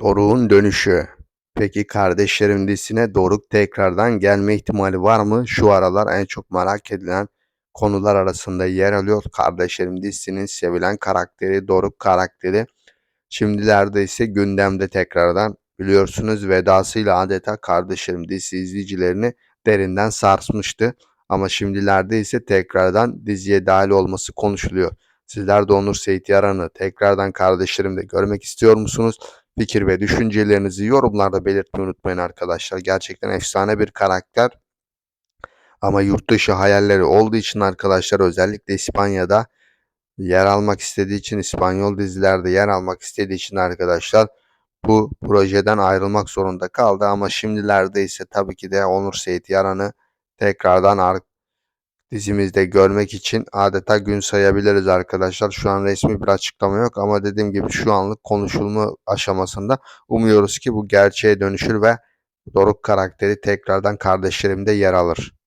Doruk'un dönüşü. Peki kardeşlerim dizisine Doruk tekrardan gelme ihtimali var mı? Şu aralar en çok merak edilen konular arasında yer alıyor. Kardeşlerim dizisinin sevilen karakteri Doruk karakteri. Şimdilerde ise gündemde tekrardan biliyorsunuz vedasıyla adeta Kardeşlerim dizisi izleyicilerini derinden sarsmıştı. Ama şimdilerde ise tekrardan diziye dahil olması konuşuluyor. Sizler de Onur Seyit Yaran'ı tekrardan kardeşlerimde görmek istiyor musunuz? Fikir ve düşüncelerinizi yorumlarda belirtmeyi unutmayın arkadaşlar. Gerçekten efsane bir karakter. Ama yurt dışı hayalleri olduğu için arkadaşlar özellikle İspanya'da yer almak istediği için İspanyol dizilerde yer almak istediği için arkadaşlar bu projeden ayrılmak zorunda kaldı ama şimdilerde ise tabii ki de Onur Seyit Yaran'ı tekrardan ar- dizimizde görmek için adeta gün sayabiliriz arkadaşlar. Şu an resmi bir açıklama yok ama dediğim gibi şu anlık konuşulma aşamasında umuyoruz ki bu gerçeğe dönüşür ve Doruk karakteri tekrardan kardeşlerimde yer alır.